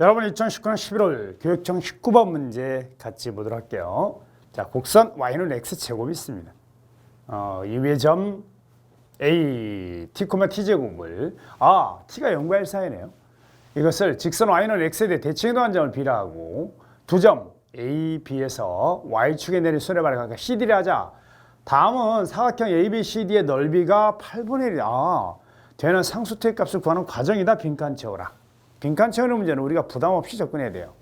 여러분 2019년 11월 교육청 19번 문제 같이 보도록 할게요. 자, 곡선 y는 x 제곱이 있습니다. 어, 이 위의 점 a t, t 제곱을 아 t가 0과 1 사이네요. 이것을 직선 y는 x에 대해 대칭 이동한 점을 b라 하고 두 점 a, b에서 y축에 내린 손해발을 각각 cd를 하자. 다음은 사각형 ABCD의 넓이가 8분의 1이다. 아, 되는 상수택 값을 구하는 과정이다. 빈칸 채워라. 빈칸 채우는 문제는 우리가 부담 없이 접근해야 돼요.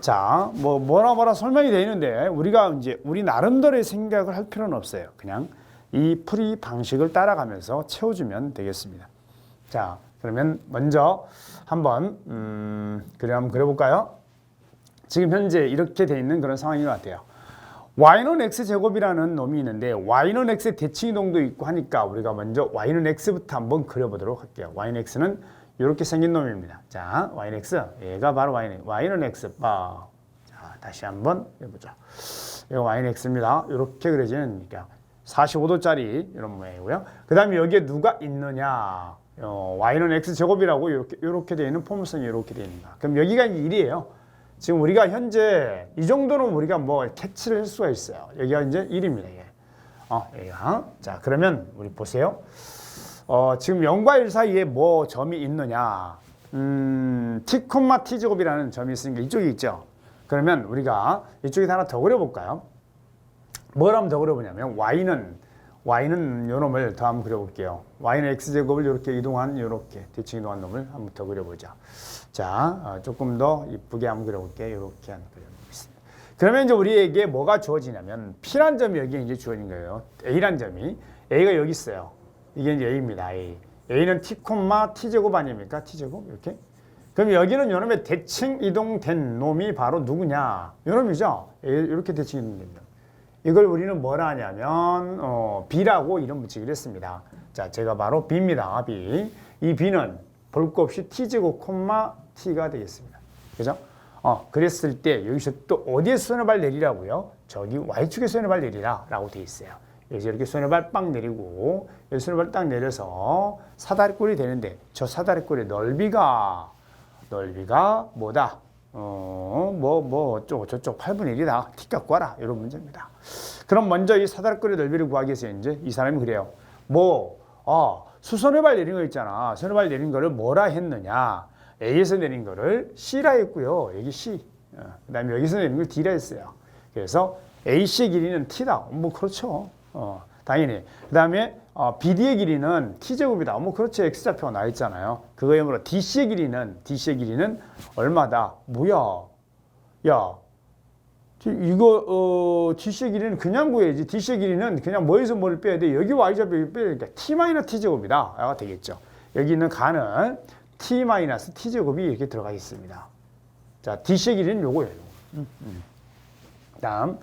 자, 뭐 뭐라 뭐라 설명이 되어 있는데 우리가 이제 우리 나름대로의 생각을 할 필요는 없어요. 그냥 이 풀이 방식을 따라가면서 채워주면 되겠습니다. 자, 그러면 먼저 한번 음, 그래 한번 그려볼까요? 지금 현재 이렇게 돼 있는 그런 상황인 것 같아요. y는 x 제곱이라는 놈이 있는데 y는 x의 대칭 이동도 있고 하니까 우리가 먼저 y는 x부터 한번 그려보도록 할게요. y는 x는 이렇게 생긴 놈입니다. 자, y는 x 얘가 바로 y는 y는 x 바. 자, 다시 한번 해보자. 이거 y는 x입니다. 이렇게 그려지는 그러니까 45도짜리 이런 모양이고요. 그 다음에 여기에 누가 있느냐? 어, y는 x 제곱이라고 이렇게 이렇게 되어 있는 포물선이 이렇게 되어 있는 거. 그럼 여기가 1이에요. 지금 우리가 현재 이 정도는 우리가 뭐 캐치를 할 수가 있어요. 여기가 이제 1입니다. 이게. 어, 여기가. 자, 그러면 우리 보세요. 어, 지금 0과 1 사이에 뭐 점이 있느냐? 음, t, t 제곱이라는 점이 있으니까 이쪽이 있죠. 그러면 우리가 이쪽에 하나 더 그려볼까요? 뭘 하면 더 그려보냐면 y는 y는 요 놈을 더 한번 그려볼게요. y는 x 제곱을 이렇게 이동한 이렇게 대칭 이동한 놈을 한번 더 그려보자. 자, 어, 조금 더 이쁘게 한번 그려볼게요. 이렇게 한번 그려보겠습니다. 그러면 이제 우리에게 뭐가 주어지냐면 P란 점이 여기에 이제 주어진 거예요. A란 점이 A가 여기 있어요. 이게 이제 A입니다. A. A는 T, T 제곱 아닙니까? T 제곱 이렇게. 그럼 여기는 요놈의 대칭 이동된 놈이 바로 누구냐? 요놈이죠. 이렇게 대칭 이동됩니다. 이걸 우리는 뭐라 하냐면 어, B라고 이름 붙이기로 했습니다. 자, 제가 바로 B입니다. B. 이 B는 볼 것 없이 T제곱, 콤마 T가 되겠습니다. 그죠? 어, 그랬을 때 여기서 또 어디에 손해발 내리라고요? 저기 Y축에 손해발 내리라 라고 돼 있어요. 여기서 이렇게 손해발 빵 내리고 여기 손해발 딱 내려서 사다리꼴이 되는데 저 사다리꼴의 넓이가 넓이가 뭐다? 어, 뭐, 뭐, 어쩌고 저쪽 8분의 1이다. T값 구하라. 이런 문제입니다. 그럼 먼저 이 사다리꼴의 넓이를 구하기 위해서 이제 이 사람이 그래요. 뭐, 어, 수선해발 내린 거 있잖아. 선해발 내린 거를 뭐라 했느냐. A에서 내린 거를 C라 했고요. 여기 C. 어, 그 다음에 여기서 내린 걸 D라 했어요. 그래서 AC의 길이는 T다. 뭐, 그렇죠. 어, 당연히. 그 다음에 어, BD의 길이는 T제곱이다. 뭐, 그렇죠. X좌표가 나와 있잖아요. 그거야말로 DC의 길이는, DC의 길이는 얼마다? 뭐야? 야, 이거 어, DC의 길이는 그냥 구해야지. DC의 길이는 그냥 뭐에서 뭐를 빼야 돼? 여기 Y좌표 여기 빼야 되니까 T 마이너스 T제곱이다. 가 되겠죠. 여기 있는 가는 T 마이너스 T제곱이 이렇게 들어가 있습니다. 자, DC의 길이는 요거예요. 음, 음. 다음,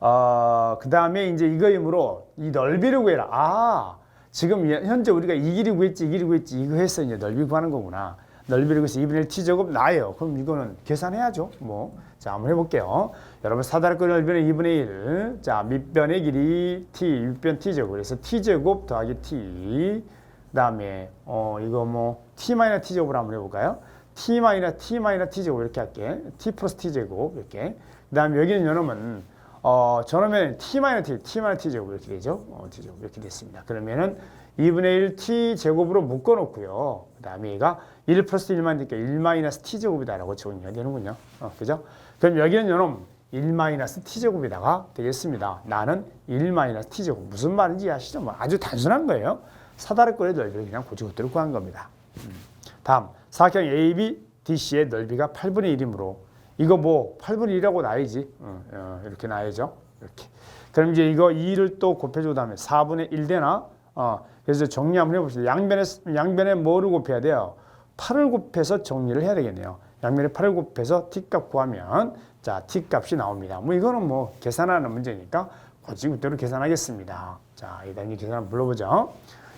어, 그 다음에 이제 이거이므로 이 넓이를 구해라. 아, 지금 현재 우리가 이 길이 구했지, 이 길이 구했지, 이거 해서 이제 넓이 구하는 거구나. 넓이를 구해서 2분의 1 T제곱 나예요. 그럼 이거는 계산해야죠. 뭐. 자, 한번 해볼게요. 여러분, 사다리꼴 넓이는 2분의 1. 자, 밑변의 길이 T, 윗변 T제곱. 그래서 T제곱 더하기 T. 그 다음에, 어, 이거 뭐, T 마이너스 T제곱을 한번 해볼까요? T 마이너스 T 마이너스 T제곱 이렇게 할게. T 플러스 T제곱 이렇게. 그 다음에 여기는 요놈은, 어, 저놈은 T 마이너스 T, T 마이너스 T제곱 이렇게 되죠. 어, T제곱 이렇게 됐습니다. 그러면은 2분의 1 T제곱으로 묶어놓고요. 그 다음에 얘가 1 플러스 1만 되니까 1 마이너스 T제곱이다라고 적용이 되는군요. 어, 그죠? 그럼 여기는 요놈 1 마이너스 T제곱이다가 되겠습니다. 나는 1 마이너스 T제곱. 무슨 말인지 아시죠? 뭐 아주 단순한 거예요. 사다리 꼴의 넓이를 그냥 고지고대로 구한 겁니다. 음. 다음, 사각형 AB, DC의 넓이가 8분의 1이므로 이거 뭐 8분의 1이라고 나야지. 어, 어, 이렇게 나야죠. 이렇게. 그럼 이제 이거 2를 또 곱해줘 다음에 4분의 1 되나? 어, 그래서 정리 한번 해봅시다. 양변에, 양변에 뭐를 곱해야 돼요? 8을 곱해서 정리를 해야 되겠네요. 양면에 8을 곱해서 t값 구하면 자 t값이 나옵니다. 뭐 이거는 뭐 계산하는 문제니까 고지그대로 계산하겠습니다. 자 일단 이 계산 한번 불러보죠.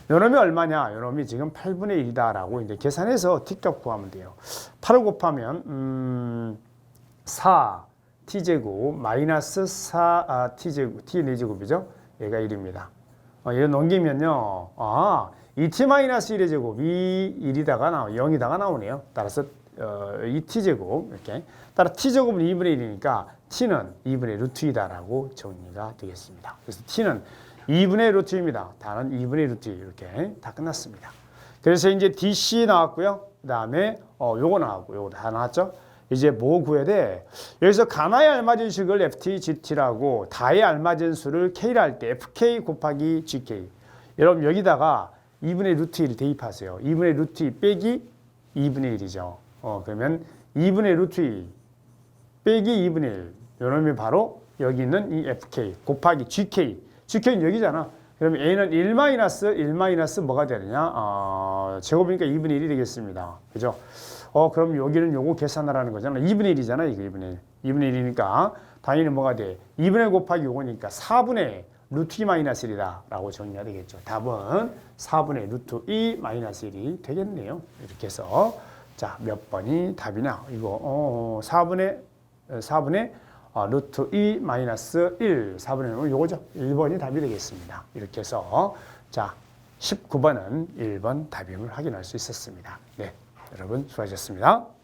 요놈이 얼마냐? 요놈이 지금 8분의 1이다라고 이제 계산해서 t값 구하면 돼요. 8을 곱하면 음, 4 t제곱 마이너스 4 아, t제곱 t 4제곱이죠. 얘가 1입니다. 어, 얘 넘기면요. 아, 2t 마이너스 1의 제곱이 1이다가 나오 0이다가 나오네요. 따라서 어, 2t제곱 이렇게 따라 t제곱은 2분의 1이니까 t는 2분의 루트 2다라고 정리가 되겠습니다. 그래서 t는 2분의 루트 2입니다. 다는 2분의 루트 2 이렇게 다 끝났습니다. 그래서 이제 DC 나왔고요. 그 다음에 어 요거 나왔고 요거 다 나왔죠. 이제 뭐 구해야 돼? 여기서 가나에 알맞은 식을 FT, GT라고 다에 알맞은 수를 K라 할 때 FK 곱하기 GK. 여러분 여기다가 2분의 루트 1 대입하세요. 2분의 루트 2 빼기 2분의 1이죠. 어 그러면 2분의 루트 2 빼기 2분의 1. 요놈이 바로 여기 있는 이 FK 곱하기 GK. GK는 여기잖아. 그러면 A는 1 마이너스 1 마이너스 뭐가 되느냐? 어, 제곱이니까 2분의 1이 되겠습니다. 그죠? 어, 그럼 여기는 요거 계산하라는 거잖아. 2분의 1이잖아. 이거 2분의 1. 2분의 1이니까 당연히 뭐가 돼? 2분의 곱하기 요거니까 4분의 루트 2 마이너스 1이다. 라고 정리가 되겠죠. 답은 4분의 루트 2 마이너스 1이 되겠네요. 이렇게 해서 자, 몇 번이 답이냐? 이거 어, 4분의 4분의 어, 루트 2 마이너스 1 4분의 1 요거죠. 1번이 답이 되겠습니다. 이렇게 해서 자 19번은 1번 답임을 확인할 수 있었습니다. 네, 여러분 수고하셨습니다.